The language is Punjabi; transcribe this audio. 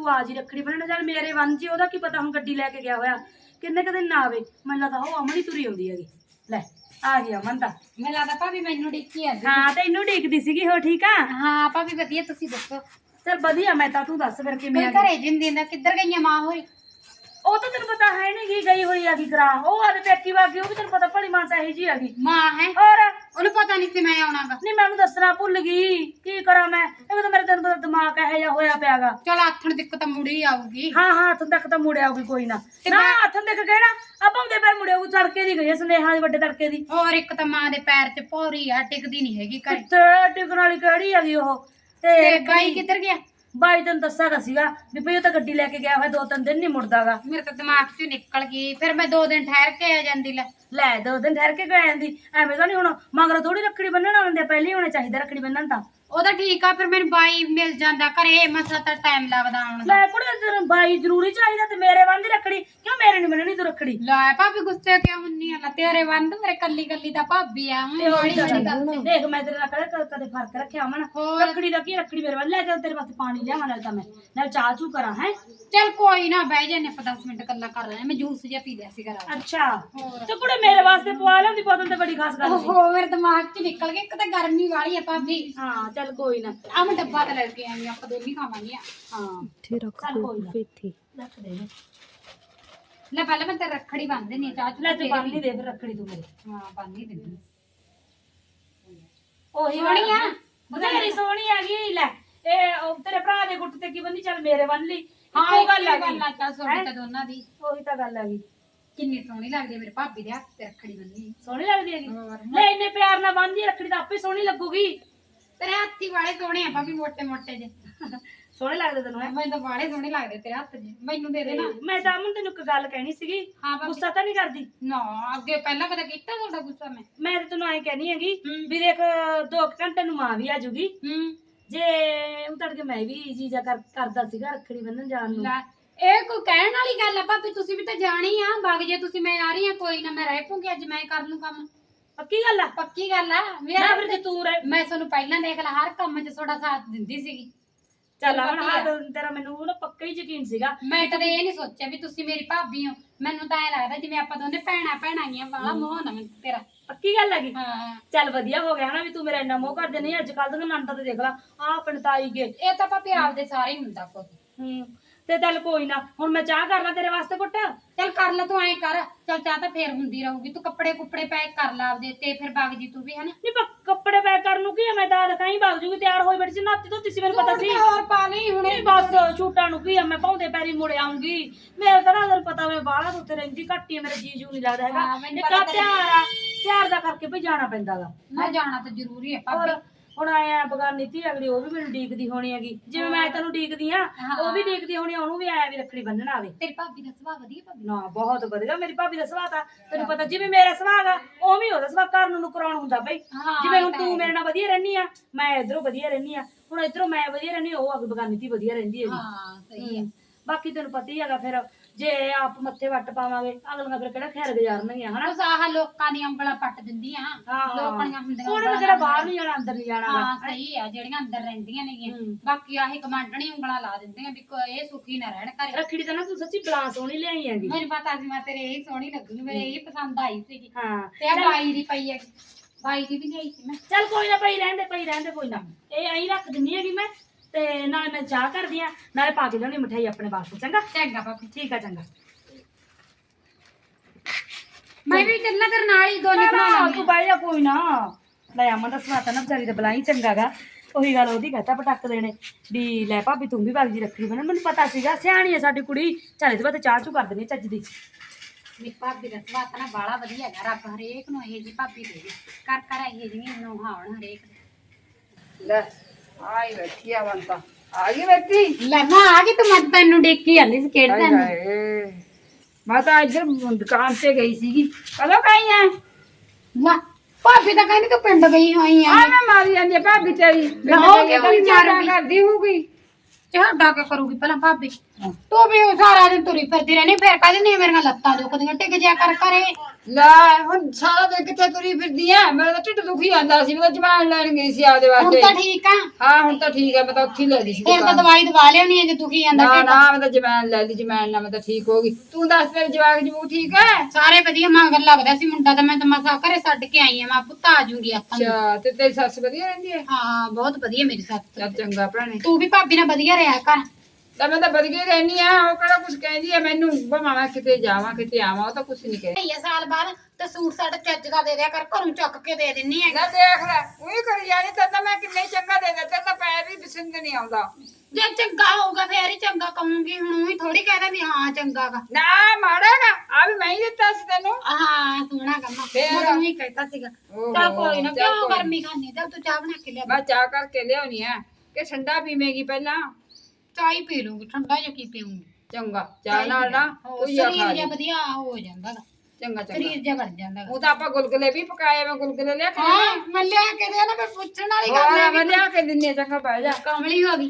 ਤੂੰ ਆ ਜੀ ਰੱਖੜੀ ਬੰਨਣ ਚੱਲ ਮੇਰੇ ਵੰਨ ਜੀ ਉਹਦਾ ਕੀ ਪਤਾ ਹੁਣ ਗੱਡੀ ਲੈ ਕੇ ਗਿਆ ਹੋਇਆ। ਕਿੰਨੇ ਕਦੇ ਨਾ ਆਵੇ ਮੈਨੂੰ ਲੱਗਦਾ ਉਹ ਅਮਨ ਹੀ ਤੁਰੀ ਆਉਂਦੀ ਹੈਗੀ। ਲੈ ਆ ਗਈ ਅਮਨ ਤਾਂ ਮੈਨੂੰ ਲੱਗਦਾ ਭਾਬੀ ਮੈਨੂੰ ਡਿੱਕੀ ਆ। ਹਾਂ ਤੈਨੂੰ ਢੀਕਦੀ ਸੀਗੀ ਹੋ ਠੀਕ ਆ? ਹਾਂ ਭਾਬੀ ਵਧੀਆ ਤੁਸੀਂ ਦੱਸੋ? ਚੱਲ ਵਧੀਆ ਮੈਂ ਤਾਂ ਤੂੰ ਦੱਸ ਫਿਰ ਕਿਵੇਂ ਮੈਂ ਆ ਗਈ। ਘਰੇ ਜਿੰਦੀ ਦਾ ਕਿੱਧਰ ਗਈਆਂ ਮਾਂ ਹੋਰੀ? ਉਹ ਤਾਂ ਤੈਨੂੰ ਪਤਾ ਹੈ ਨਹੀਂ ਕੀ ਗਈ ਹੋਈ ਹੈਗੀ ਗਰਾ ਉਹ ਆਦੇ ਪੇਕੀ ਵਾਗੀ ਉਹ ਵੀ ਤੈਨੂੰ ਪਤਾ ਭਲੀ ਮਾਨਸਾ ਇਹੀ ਜੀ ਹੈਗੀ। ਮਾਂ ਹੈ। ਹੋਰ? ਉਹਨੂੰ ਪਤਾ ਨਹੀਂ ਸੀ ਮੈਂ ਆਉਣਾਗਾ। ਨਹੀਂ ਮੈਨੂੰ ਦੱਸਣਾ ਭੁੱਲ ਗਈ। ਕੀ ਕਰਾਂ ਮੈਂ? ਇਹ ਤਾਂ ਮੇਰੇ ਤੈਨੂੰ ਪਤਾ ਦਿਮਾਗ ਇਹੋ ਜਿਹਾ ਹੋਇਆ ਪਿਆਗਾ। ਚਲ ਆਥਣ ਤੱਕ ਤਾਂ ਮੁੜੀ ਆਊਗੀ। ਹਾਂ ਹਾਂ ਹੱਥ ਤੱਕ ਤਾਂ ਮੁੜਿਆ ਹੋਊਗੀ ਕੋਈ ਨਾ। ਤੇ ਨਾ ਮੈਂ- ਹੱਥ ਦੇਖ ਕਹਿਣਾ ਆਪਾਂ ਉਹਦੇ ਪੈਰ ਮੁੜਿਆ ਹੋਊ ਤੜਕੇ ਦੀ ਗਈ ਸੁਨੇਹਾ ਦੇ ਵੱਡੇ ਤੜਕੇ ਦੀ। ਹੋਰ ਇੱਕ ਤਾਂ ਮਾਂ ਦੇ ਪੈਰ 'ਚ ਪੌਰੀ ਆ ਟਿਕਦੀ ਨਹੀਂ ਹੈਗੀ ਘਰੇ। ਕਿੱਥੇ ਟਿਕਣ ਵਾਲੀ ਕਿਹੜੀ ਹੈਗੀ ਉਹ? ਤੇ ਤੇ ਬਾਈ ਕਿੱਧਰ ਗਿਆ? ਬਾਈ ਤੈਨੂੰ ਦੱਸਾਗਾ ਸੀਗਾ ਵੀ ਭਈ ਉਹ ਤਾਂ ਗੱਡੀ ਲੈ ਕੇ ਗਿਆ ਹੋਇਆ ਦੋ ਤਿੰਨ ਦਿਨ ਨਹੀਂ ਮੁੜਦਾਗਾ। ਮੇਰੇ ਤਾਂ ਦਿਮਾਗ 'ਚ ਨਿਕਲ ਗਈ ਫਿਰ ਮੈਂ ਦੋ ਦਿਨ ਠਹਿਰ ਕੇ ਆ ਜਾਂਦੀ ਲੈ। ਲੈ ਦੋ ਦਿਨ ਠਹਿਰ ਕੇ ਗਏ ਜਾਂਦੀ? ਐਵੇਂ ਤਾਂ ਨਹੀਂ ਹੁਣ ਮਗਰ ਥੋੜੀ ਰੱਖੜੀ ਬੰਨਣ ਆਉਂਦੇ ਪਹਿਲੇ ਹੀ ਹੋਣਾ ਚਾਹੀਦਾ ਰੱਖੜੀ ਬੰਨਣ ਤਾਂ। ਉਹਦਾ ਠੀਕ ਆ ਫਿਰ ਮੈਨੂੰ ਬਾਈ ਮਿਲ ਜਾਂਦਾ ਘਰੇ ਮਸਾ ਤਾਂ ਟਾਈਮ ਲੱਗਦਾ ਆਉਣ ਦਾ। ਲੈ ਕੁੜੇ ਤੈਨੂੰ ਬਾਈ ਜ਼ਰੂਰੀ ਚਾਹੀਦਾ ਤੇ ਮੇਰੇ ਬੰਦੀ ਰੱਖੜੀ ਕਿਉਂ ਮੇਰੇ ਨਹੀਂ ਬੰਨਣੀ ਤੂੰ ਰੱਖੜੀ? ਲੈ ਭਾਬੀ ਗੁੱਸੇ ਕਿਉਂ ਹੁੰਨੀ ਆ ਲੈ ਤੇਰੇ ਬੰਦ ਮੇਰੇ ਕੱਲੀ ਕੱਲੀ ਦਾ ਭਾਬੀ ਆ ਹੁਣ ਤੇ ਬੜੀ ਉਹੀ ਬੜੀ ਤਾਂ ਗੱਲ ਦੇਖ ਮੈਂ ਤੇਰੇ ਨਾਲ ਕਦੇ ਕਦੇ- ਕਦੇ ਫ਼ਰਕ ਰੱਖਿਆ ਮਨ ਹੋਰ? ਰੱਖੜੀ ਦਾ ਕੀ ਰੱਖੜੀ ਮੇਰੇ ਵੱਲ? ਲੈ ਕੇ ਤੇਰੇ ਵਾਸਤੇ ਪਾਣੀ ਲਿਆਵਾਂ ਨਾਲ ਤਾਂ ਮੈਂ ਨਾਲ ਚਾਹ ਚੂ ਕਰਾਂ ਹੈ? ਚਲ ਕੋਈ ਨਾ ਬਹਿ ਜਾਂਦੇ ਆਪਾਂ 10 ਮਿੰਟ ਗੱਲਾਂ ਕਰ ਰਹੇ ਮੈਂ ਜੂਸ ਜਿਹਾ ਪੀ ਲਿਆ ਸੀ ਘਰ ਆ ਅੱਛਾ। ਹੋਰ? ਤੇ ਕੁੜੇ ਮੇਰੇ ਵਾਸਤੇ ਪਵਾ ਲਿਆਂਦੀ ਬੋਤਲ ਤੇ ਬੜੀ ਖਾਸ ਗੱਲ ਸੀ। ਓਹੋ ਮੇਰੇ ਦਿਮਾਗ 'ਚ ਨਿਕਲ ਗਿਆ ਇੱਕ ਤਾਂ ਗਰਮੀ ਵਾਲੀ ਆ ਭਾਬੀ। ਹਾਂ ਚੱਲ ਕੋਈ ਨਾ। ਆ ਮੈਂ ਡੱਬਾ ਤੇ ਲੈ ਕੇ ਆਈ ਆਪਾਂ ਦੋਨੀ ਖਾਵਾਂਗੇ ਹਾਂ। ਇੱਥੇ ਰੱਖ ਚੱਲ ਕੋਈ ਨਾ। ਇੱਥੇ। ਰੱਖ ਦੇ ਇਹਨੂੰ। ਲੈ ਪਹਿਲਾਂ ਮੈਂ ਤੇ ਰੱਖੜੀ ਬੰਨ ਦੇਣੀ ਆ ਚਾਹ ਚ ਲੈ ਤੂੰ ਬੰਨ ਹੀ ਦੇ ਫਿਰ ਰੱਖੜੀ ਤੂੰ ਮੇਰੇ। ਹਾਂ ਬੰਨ ਹੀ ਦਿੰਦੀ। ਉਹੀ ਸੋਹਣੀ ਆ। ਬਥੇਰੀ ਸੋਹਣੀ ਹੈਗੀ ਲੈ। ਇਹ ਉਹ ਤੇਰੇ ਭਰਾ ਦੇ ਗੁੱਟ ਤੇ ਕੀ ਬੰਦੀ ਚੱਲ ਮੇਰੇ ਬੰਨ ਲਈ। ਹਾਂ ਇੱਕੋ ਇਹ ਗੱਲ ਆ ਚਾਹ ਸੋਹਣੀ ਤਾਂ ਦੋਨਾਂ ਦੀ। ਉਹੀ ਤਾਂ ਗੱਲ ਹੈਗੀ ਕਿੰਨੀ ਸੋਹਣੀ ਲੱਗਦੀ ਆ ਮੇਰੇ ਭਾਬੀ ਦੇ ਹੱਥ ਤੇ ਰੱਖੜੀ ਬੰਨੀ ਸੋਹਣੀ ਲੱਗਦੀ ਹੈਗੀ। ਹੋਰ। ਲੈ ਇੰਨੇ ਪਿਆਰ ਨਾਲ ਬੰਨਦੀ ਰੱਖੜੀ ਤਾਂ ਆਪੇ ਸੋਹਣੀ ਲੱਗੂਗੀ। ਤੇਰੇ ਹੱਥੀ ਵਾਲੇ ਸੋਹਣੇ ਆ ਭਾਬੀ ਮੋਟੇ ਮੋਟੇ ਜੇ। ਸੋਹਣੇ ਲੱਗਦੇ ਤੈਨੂੰ ਹੈਂ? ਮੈਨੂੰ ਤਾਂ ਵਾਲੇ ਸੋਹਣੇ ਲੱਗਦੇ ਤੇਰੇ ਹੱਥ ਜੇ। ਮੈਨੂੰ ਦੇ ਦੇ ਨਾ। ਮੈਂ ਤਾਂ ਅਮਨ ਤੈਨੂੰ ਇੱਕ ਗੱਲ ਕਹਿਣੀ ਸੀਗੀ ਹਾਂ ਭਾਬੀ। ਗੁੱਸਾ ਤਾਂ ਨਹੀਂ ਕਰਦੀ? ਨਾ ਅੱਗੇ ਪਹਿਲਾਂ ਕਦੇ ਕੀਤਾ ਤੁਹਾਡਾ ਗੁੱਸਾ ਮੈਂ? ਮੈਂ ਤਾਂ ਤੈਨੂੰ ਐਂ ਕਹਿਣੀ ਹੈਗੀ। ਵੀ ਦੇਖ ਦੋ ਕੁ ਘੰਟੇ ਨੂੰ ਮਾਂ ਵੀ ਆ ਜੂਗੀ। ਹੂੰ। ਜੇ ਉਹ ਤੜਕੇ ਮੈਂ ਵੀ ਜੀਜਾ ਕਰ ਕਰਦਾ ਸੀਗਾ ਰੱਖੜੀ ਬੰਨਣ ਜਾਣ ਨੂੰ। ਲੈ ਇਹ ਕੋਈ ਕਹਿਣ ਵਾਲੀ ਗੱਲ ਆ ਭਾਬੀ ਤੁਸੀਂ ਵੀ ਤਾਂ ਜਾਣੀ ਆ। ਬਾਗ ਜੇ ਤੁਸੀਂ ਮੈਂ ਆ ਰਹੀ ਆ ਕੋਈ ਨਾ ਮੈਂ ਰਹਿ ਪੂੰਗੀ ਅੱਜ ਮੈਂ ਕਰ ਲੂੰ ਕੰਮ। ਪੱਕੀ ਗੱਲ ਆ? ਪੱਕੀ ਗੱਲ ਆ। ਨਾ ਮੇਰਾ ਫਿਰ ਤੂੰ ਰਹਿ ਮੈਂ ਤੁਹਾਨੂੰ ਪਹਿਲਾਂ ਦੇਖ ਲਾ ਹਰ ਕੰਮ 'ਚ ਤੁਹਾਡਾ ਸਾਥ ਦਿੰਦੀ ਸੀਗੀ। ਚੱਲ ਅਮਨ ਪਤਾ ਹਾਂ ਹੀ ਤਾਂ ਤੇਰਾ ਮੈਨੂੰ ਨਾ ਪੱਕਾ ਹੀ ਯਕੀਨ ਸੀਗਾ। ਮੈਂ ਕਦੇ ਇਹ ਨਹੀਂ ਸੋਚਿਆ ਵੀ ਤੁਸੀਂ ਮੇਰੀ ਭਾਬੀ ਹੋ। ਮੈਨੂੰ ਤਾਂ ਐ ਲੱਗਦਾ ਜਿਵੇਂ ਆਪਾਂ ਦੋਨੇ ਭੈਣਾਂ ਭੈਣਾਂ ਆਈਆਂ ਵਾਲਾ ਮੋਹ ਨਾ ਮੈਨੂੰ ਤੇਰਾ। ਪੱਕੀ ਗੱਲ ਹੈਗੀ? ਹਾਂ ਚੱਲ ਵਧੀਆ ਹੋ ਗਿਆ ਹਨਾ ਵੀ ਤੂੰ ਮੇਰਾ ਇੰਨਾ ਮੋਹ ਕਰਦੇ ਨਹੀਂ ਅੱਜ ਕੱਲ ਦੀਆਂ ਨੰਦਾਂ ਤੇ ਦੇਖ ਲਾ ਆ ਆਪਣੇ ਤਾਈ ਕੇ ਇਹ ਤਾਂ ਭਾਬੀ ਆਪਦੇ ਸਾਰੇ ਹੀ ਹੁੰਦਾ ਕੋ ਹੂੰ। ਤੇ ਚੱਲ ਕੋਈ ਨਾ ਹੁਣ ਮੈਂ ਚਾਹ ਕਰ ਲਾਂ ਤੇਰੇ ਵਾਸਤੇ ਕੁੱਟ ਕਰ ਲੈ ਤੂੰ ਐਂ ਕਰ ਚੱਲ ਚਾਹ ਤਾਂ ਫੇਰ ਹੁੰਦੀ ਰਹੂਗੀ ਤੂੰ ਕੱਪੜੇ ਕੁੱਪੜੇ ਪੈਕ ਕਰ ਲਾ ਆਪਦੇ ਤੇ ਫਿਰ ਬਾਗ ਜੀ ਤੂੰ ਵੀ ਹਨਾ? ਨਹੀਂ ਪ- ਕੱਪੜੇ ਪੈਕ ਕਰਨ ਨੂੰ ਕੀ ਆ ਮੈਂ ਤਾਂ ਦਿਖਾਈ ਵਗ ਜੂਗੀ ਤਿਆਰ ਹੋਈ ਬੈਠੀ ਸੀ ਨਾਤੀ ਤੋਂ ਤੁਸੀਂ ਮੈਨੂੰ ਪਤਾ ਸੀ। ਹੋਰ ਪਾ ਲਈ ਹੁਣੇ। ਨਹੀਂ ਬਸ ਛੂਟਾਂ ਨੂੰ ਕੀ ਆ ਮੈਂ ਪਾਉਂਦੇ ਪੈਰੀ ਮੁੜ ਆਉਂਗੀ ਮੇਰੇ ਤਾਂ ਨਾ ਪਤਾ ਮੈਂ ਬਾਹਲਾ ਉੱਤੇ ਰਹਿੰਦੀ ਘੱਟ ਆ, ਮੇਰਾ ਜੀਜੂ ਨਹੀਂ ਲੱਗਦਾ ਹੈਗਾ। ਹਾਂ, ਮੈਨੂੰ ਇੱਕ ਪਤਾ ਆ ਤਿਆਰ ਆ ਤਿਆਰ ਦਾ ਕਰਕੇ ਭਈ ਜਾਣਾ ਪੈਂਦਾਗਾ ਮੈਂ ਜਾਣਾ ਤਾਂ ਜ਼ਰੂਰੀ ਹੈ ਭਾਬੀ। ਹੁਣ ਆਇਆ ਬਗਾਨੀ ਧੀ ਅਗਲੀ ਉਹ ਵੀ ਮੈਨੂੰ ਡੀਕਦੀ ਹੋਣੀ ਹੈਗੀ। ਜਿਵੇਂ ਮੈਂ ਤੈਨੂੰ ਡੀਕਦੀ ਆ ਉਹ ਵੀ ਡੀਕਦੀ ਹੋਣੀ ਆ, ਉਹਨੂੰ ਵੀ ਆਇਆ ਵੀ ਰੱਖੜੀ ਬੰਨਣ ਆਵੇ। ਤੇਰੀ ਭਾਬੀ ਦਾ ਸੁਭਾਅ ਵਧੀਆ ਭਾਬੀ? ਨਾ ਬਹੁਤ ਵਧੀਆ। ਮੇਰੀ ਭਾਬੀ ਦਾ ਸੁਭਾਅ ਤਾਂ ਤੈਨੂੰ ਪਤਾ ਜਿਵੇਂ ਮੇਰਾ ਸੁਭਾਅ ਗਾ ਉਵੇਂ ਉਹਦਾ ਸੁਭਾਅ ਘਰ ਨੂੰ ਨੁਕਰਾਉਣ ਹੁੰਦਾ ਬਈ। ਹਾਂ, ਜਿਵੇਂ ਹੁਣ ਤਾਂ ਹੈ। ਮੇਰੇ ਨਾਲ ਵਧੀਆ ਰਹਿਨੀ ਆ ਮੈਂ ਇਧਰੋਂ ਵਧੀਆ ਰਹਿਨੀ ਆ। ਹੁਣ ਇਧਰੋਂ ਮੈਂ ਵਧੀਆ ਰਹਿਨੀ ਆ, ਉਹ ਅਗ ਬਗਾਨੀ ਧੀ ਵਧੀਆ ਰਹਿੰਦੀ ਹੈਗੀ। ਹਾਂ ਸਹੀ ਹੈ। ਹਮ, ਬਾਕੀ ਤੈਨੂੰ ਪਤਾ ਹੀ ਹੈਗਾ ਫਿਰ ਜੇ ਆਪ ਮੱਥੇ ਵੱਟ ਪਾਵਾਂਗੇ ਅਗਲੀਆਂ ਫਿਰ ਕਿਹੜਾ ਖੈਰ ਗੁਜ਼ਾਰਨਗੀਆਂ ਹਨਾ? ਆਹ ਲੋਕਾਂ ਦੀਆਂ ਉਂਗਲਾਂ ਪੱਟ ਦਿੰਦੀਆਂ। ਹਾਂ। ਲੋਕਾਂ ਦੀਆਂ ਹੁੰਦੀਆਂ ਉਂਗਲਾਂ ਜਿਹੜਾ ਬਾਹਰ ਨਹੀਂ ਜਾਣਾ ਅੰਦਰ ਨਹੀਂ ਜਾਣਾ ਗਾ। ਹਾਂ ਸਹੀ ਆ ਜਿਹੜੀਆਂ ਅੰਦਰ ਰਹਿੰਦੀਆਂ ਨੇਗੀਆਂ। ਹਮ। ਬਾਕੀ ਆਹੀ ਕਮਾਂਡਣੀ ਉਂਗਲਾਂ ਲਾ ਦਿੰਦੀਆਂ ਵੀ ਇਹ ਸੁਖੀ ਨਾ ਰਹਿਣ ਘਰੇ। ਰੱਖੜੀ ਤਾਂ ਨਾ ਤੂੰ ਸੱਚੀ ਬਲਾ ਸੋਹਣੀ ਲਿਆਈ ਹੈਗੀ। ਮੈਨੂੰ ਪਤਾ ਸੀ ਮੈਂ ਤੇਰੇ ਇਹ ਸੋਹਣੀ ਮੇਰੇ ਇਹ ਪਸੰਦ ਆਈ ਸੀਗੀ। ਹਾਂ। ਤੇ ਆ ਬਾਈ ਦੀ ਪਈ ਹੈ ਬਾਈ ਦੀ ਵੀ ਲਈ ਸੀ ਮੈਂ। ਚੱਲ ਕੋਈ ਨਾ ਪਈ ਰਹਿੰਦੇ ਪਈ ਰਹਿੰਦੇ ਕੋਈ ਨਾ। ਇਹ ਐਂ ਰੱਖ ਦਿੰਨੀ ਹੈਗੀ ਮੈਂ। ਤੇ ਨਾਲੇ ਮੈਂ ਚਾਹ ਕਰਦੀ ਆ ਨਾਲੇ ਪਾ ਕੇ ਲਿਆਉਣੀ ਮਠਾਈ ਆਪਣੇ ਵਾਸਤੇ ਚੰਗਾ? ਚੰਗਾ ਭਾਬੀ। ਠੀਕ ਆ ਚੰਗਾ। ਮੈਂ ਵੀ ਚੱਲਣਾ ਤੇਰੇ ਨਾਲ ਹੀ ਦੋਨੇ ਬਣਾ ਲਾਂਗੇ ਤੂੰ ਬਾਈ ਜਾ ਕੋਈ ਨਾ। ਲੈ ਅਮਨ ਦਾ ਸਵਾਤਾ ਨਾ ਵਿਚਾਰੀ ਦਾ ਬਲਾਈ ਚੰਗਾਗਾ ਉਹੀ ਗੱਲ ਉਹਦੀ ਕਹਤਾ ਪਟਕ ਦੇਣੇ। ਵੀ ਲੈ ਭਾਬੀ ਤੂੰ ਵੀ ਬਾਗੀ ਰੱਖੀ ਬਣਾ ਮੈਨੂੰ ਪਤਾ ਸੀਗਾ ਸਿਆਣੀ ਹੈ ਸਾਡੀ ਕੁੜੀ। ਚੱਲ ਇਹਦੇ ਬਾਅਦ ਚਾਹ ਚੂ ਕਰ ਦੇਣੀ ਚੱਜ ਦੀ। ਮੇਰੀ ਭਾਬੀ ਦਾ ਸੁਭਾਅ ਤਾਂ ਨਾ ਬਾਲਾ ਵਧੀਆ ਹੈਗਾ। ਰੱਬ ਹਰੇਕ ਨੂੰ ਇਹ ਜੀ ਭਾਬੀ ਦੇ ਕਰ ਕਰ ਇਹ ਜਿਹੀਆਂ ਨੂੰ ਹਾਉਣ ਹਰੇਕ। ਲੈ ਆਈ ਬੈਠੀ ਆ ਬੰਤਾ ਆ ਗਈ ਬੈਠੀ? ਲੈ ਮੈਂ ਆ ਗਈ ਤੂੰ ਮੈਂ ਤੈਨੂੰ ਡੇਕੀ ਜਾਂਦੀ ਸੀ ਕਿਹੜੇ ਹਾਏ ਦਿਨ ਹਾਏ। ਮੈਂ ਤਾਂ ਇੱਧਰ ਦੁਕਾਨ ਤੇ ਗਈ ਸੀਗੀ। ਕਦੋਂ ਗਈ ਲੈ ਭਾਬੀ ਤਾਂ ਕਹਿੰਦੀ ਤੂੰ ਪਿੰਡ ਗਈ ਹੋਈ ਆ ਆ ਮੈਂ ਮਾਰੀ ਜਾਂਦੀ ਆ ਭਾਬੀ ਤੇਰੀ। ਹੋ ਕੋਈ। ਕਰਦੀ ਹੋਊਗੀ। ਕਰੂਗੀ ਪਹਿਲਾਂ ਭਾਬੀ? ਤੂੰ ਵੀ ਉਹ ਸਾਰਾ ਦਿਨ ਤੁਰੀ ਫਿਰਦੀ ਰਹਿਣੀ ਫਿਰ ਕਹਿੰਦੀ ਨਹੀਂ ਮੇਰੀਆਂ ਲੱਤਾਂ ਦੁਖਦੀਆਂ ਟਿਕ ਜਿਆ ਕਰ ਕਰੇ ਲੈ ਹੁਣ ਸਾਰਾ ਦਿਨ ਕਿੱਥੇ ਤੁਰੀ ਫਿਰਦੀ ਐ ਮੇਰਾ ਤਾਂ ਢਿੱਡ ਦੁਖੀ ਜਾਂਦਾ ਸੀ ਮੈਂ ਤਾਂ ਜਮਾਨ ਲੈਣ ਗਈ ਸੀ ਆਪਦੇ ਹੁਣ ਵਾਸਤੇ। ਤਾਂ ਠੀਕ ਆ। ਹਾਂ ਹੁਣ ਤਾਂ ਠੀਕ ਐ ਮੈਂ ਤਾਂ ਉੱਥੇ ਹੀ ਲੈ ਲਈ ਸੀ ਫਿਰ ਤਾਂ ਦੁਕਾਨ। ਦਵਾਈ ਦਵਾ ਲਿਆਉਣੀ ਜੇ ਦੁਖੀ ਜਾਂਦਾ ਨਾ ਢਿੱਡ। ਨਾ ਮੈਂ ਤਾਂ ਜਮਾਨ ਲੈ ਲਈ ਜਮਾਨ ਨਾਲ ਮੈਂ ਤਾਂ ਠੀਕ ਹੋ ਗਈ। ਤੂੰ ਦੱਸ ਤੇਰੇ ਜਵਾਕ ਜਮੂ ਠੀਕ ਐ ਸਾਰੇ ਵਧੀਆ ਮਗਰ ਲੱਗਦਾ ਸੀ ਮੁੰਡਾ ਤਾਂ ਮੈਂ ਤਾਂ ਮਸਾ ਘਰੇ ਛੱਡ ਕੇ ਆਈ ਆ ਮੈਂ ਪੁੱਤ ਆ ਜੂਗੀ ਆਪਾਂ ਨੂੰ। ਅੱਛਾ ਤੇ ਤੇਰੀ ਸੱਸ ਵਧੀਆ ਰਹਿੰਦੀ ਐ ਹਾਂ ਬਹੁਤ ਵਧੀਆ ਮੇਰੀ ਸੱਸ। ਚੱਲ ਚੰਗਾ ਭੈਣੇ। ਤੂੰ ਵੀ ਭਾਬੀ ਨਾਲ ਵਧੀਆ ਰਿਹਾ ਕਰ। ਤਾਂ ਮੈਂ ਤਾਂ ਵਧੀਆ ਰਹਿਨੀ ਆ ਉਹ ਕਿਹੜਾ ਕੁਝ ਕਹਿੰਦੀ ਐ ਮੈਨੂੰ? ਭਾਵੇਂ ਮੈਂ ਕਿਤੇ ਜਾਵਾਂ ਕਿਤੇ ਆਵਾਂ ਉਹ ਤਾਂ ਕੁਝ ਨਹੀਂ ਕਹਿੰਦੀ। ਭਈਆ ਸਾਲ ਬਾਅਦ ਤੇ ਸੂਟ ਸਾਡਾ ਚੱਜ ਦਾ ਦੇ ਦਿਆ ਕਰ ਘਰੋਂ ਚੁੱਕ ਕੇ ਦੇ ਦਿੰਨੀ ਆ। ਨਾ ਦੇਖ ਲੈ ਉਹੀ ਕਰੀ ਜਾਣੀ ਤਾਂ ਤਾਂ ਮੈਂ ਕਿੰਨੇ ਚੰਗਾ ਦੇ ਦਿੱਤਾ ਤਾਂ ਪੈਰ ਵੀ ਪਸੰਦ ਨਹੀਂ ਆਉਂਦਾ। ਜੇ ਚੰਗਾ ਹੋਊਗਾ ਫੇਰ ਹੀ ਚੰਗਾ ਕਹੂੰਗੀ ਹੁਣ ਉਹੀ ਥੋੜੀ ਕਹਦਾ ਵੀ ਹਾਂ ਚੰਗਾ ਗਾ। ਨਾ ਮਾੜਾਗਾ ਆ ਵੀ ਮੈਂ ਹੀ ਦਿੱਤਾ ਸੀ ਤੈਨੂੰ। ਹਾਂ ਸੋਹਣਾ ਕੰਮ ਫੇਰ? ਮੈਂ ਉਹੀ ਕਹਿਤਾ ਸੀਗਾ। ਓਹੋ, ਚੱਲ ਕੋਈ ਨਾ ਚੱਲ ਕਿਉਂ ਕੋਈ ਗਰਮੀ ਖਾਨੀ ਚੱਲ ਤੂੰ ਚਾਹ ਬਣਾ ਕੇ ਲਿਆ ਮੈਂ ਚਾਹ ਕਰਕੇ ਲਿਆਉਣੀ ਆ ਕਿ ਠੰਡਾ ਪੀਵੇਂਗੀ ਪਹਿਲਾਂ? ਚਾਹ ਹੀ ਪੀ ਲੂੰਗੀ ਠੰਡਾ ਜਿਹਾ ਕੀ ਪੀਉਂਗੀ ਚੰਗਾ ਚਾਹ ਨਾਲ ਨਾ ਕੋਈ ਆ ਖਾ ਲਈ। ਜਿਹਾ ਵਧੀਆ ਹੋ ਜਾਂਦਾ ਗਾ ਚੰਗਾ ਚੰਗਾ। ਸਰੀਰ ਜਿਹਾ ਬਣ ਜਾਂਦਾ ਗਾ ਉਹ ਤਾਂ ਆਪਾਂ ਗੁਲਗੁਲੇ ਵੀ ਪਕਾਏ ਮੈਂ ਗੁਲਗੁਲੇ ਲਿਆ ਕੇ ਹਾਂ ਮੈਂ ਲਿਆ ਕੇ ਦੇ ਨਾ ਫਿਰ ਪੁੱਛਣ ਵਾਲੀ ਗੱਲ ਹੋਰ ਹੈ ਮੈਂ ਲਿਆ ਕੇ ਦਿੰਨੀ ਚੰਗਾ ਬਹਿ ਜਾ। ਕਮਲੀ ਹੋ ਗਈ।